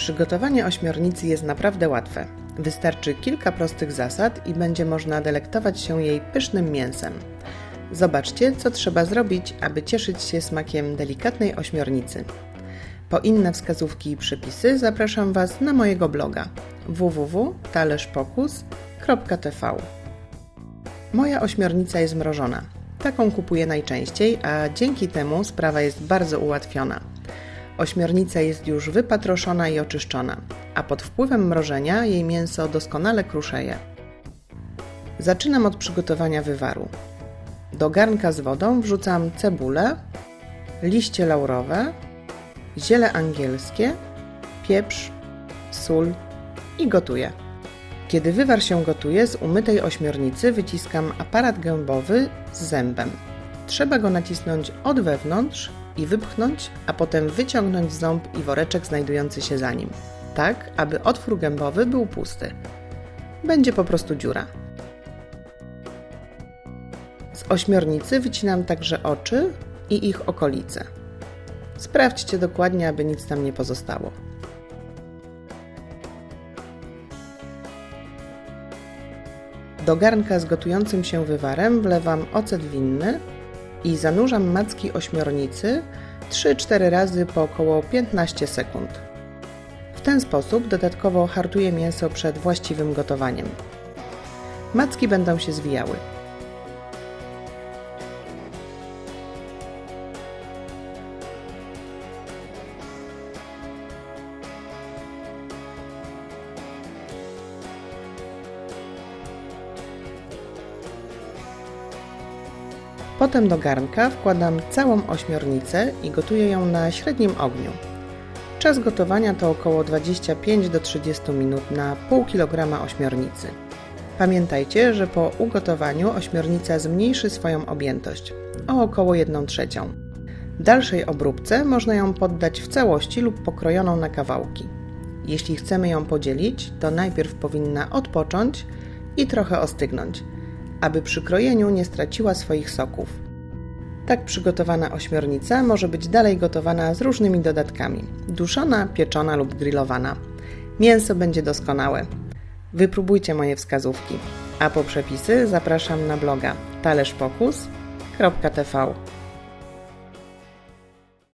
Przygotowanie ośmiornicy jest naprawdę łatwe. Wystarczy kilka prostych zasad i będzie można delektować się jej pysznym mięsem. Zobaczcie, co trzeba zrobić, aby cieszyć się smakiem delikatnej ośmiornicy. Po inne wskazówki i przepisy zapraszam Was na mojego bloga www.talerzpokus.tv. Moja ośmiornica jest mrożona. Taką kupuję najczęściej, a dzięki temu sprawa jest bardzo ułatwiona. Ośmiornica jest już wypatroszona i oczyszczona, a pod wpływem mrożenia jej mięso doskonale kruszeje. Zaczynam od przygotowania wywaru. Do garnka z wodą wrzucam cebulę, liście laurowe, ziele angielskie, pieprz, sól i gotuję. Kiedy wywar się gotuje, z umytej ośmiornicy wyciskam aparat gębowy z zębem. Trzeba go nacisnąć od wewnątrz i wypchnąć, a potem wyciągnąć ząb i woreczek znajdujący się za nim, tak aby otwór gębowy był pusty. Będzie po prostu dziura. Z ośmiornicy wycinam także oczy i ich okolice. Sprawdźcie dokładnie, aby nic tam nie pozostało. Do garnka z gotującym się wywarem wlewam ocet winny i zanurzam macki ośmiornicy 3-4 razy po około 15 sekund. W ten sposób dodatkowo hartuję mięso przed właściwym gotowaniem. Macki będą się zwijały. Potem do garnka wkładam całą ośmiornicę i gotuję ją na średnim ogniu. Czas gotowania to około 25 do 30 minut na pół kg ośmiornicy. Pamiętajcie, że po ugotowaniu ośmiornica zmniejszy swoją objętość o około 1 trzecią. W dalszej obróbce można ją poddać w całości lub pokrojoną na kawałki. Jeśli chcemy ją podzielić, to najpierw powinna odpocząć i trochę ostygnąć – aby przy krojeniu nie straciła swoich soków. Tak przygotowana ośmiornica może być dalej gotowana z różnymi dodatkami: duszona, pieczona lub grillowana. Mięso będzie doskonałe. Wypróbujcie moje wskazówki. A po przepisy zapraszam na bloga talerzpokus.tv.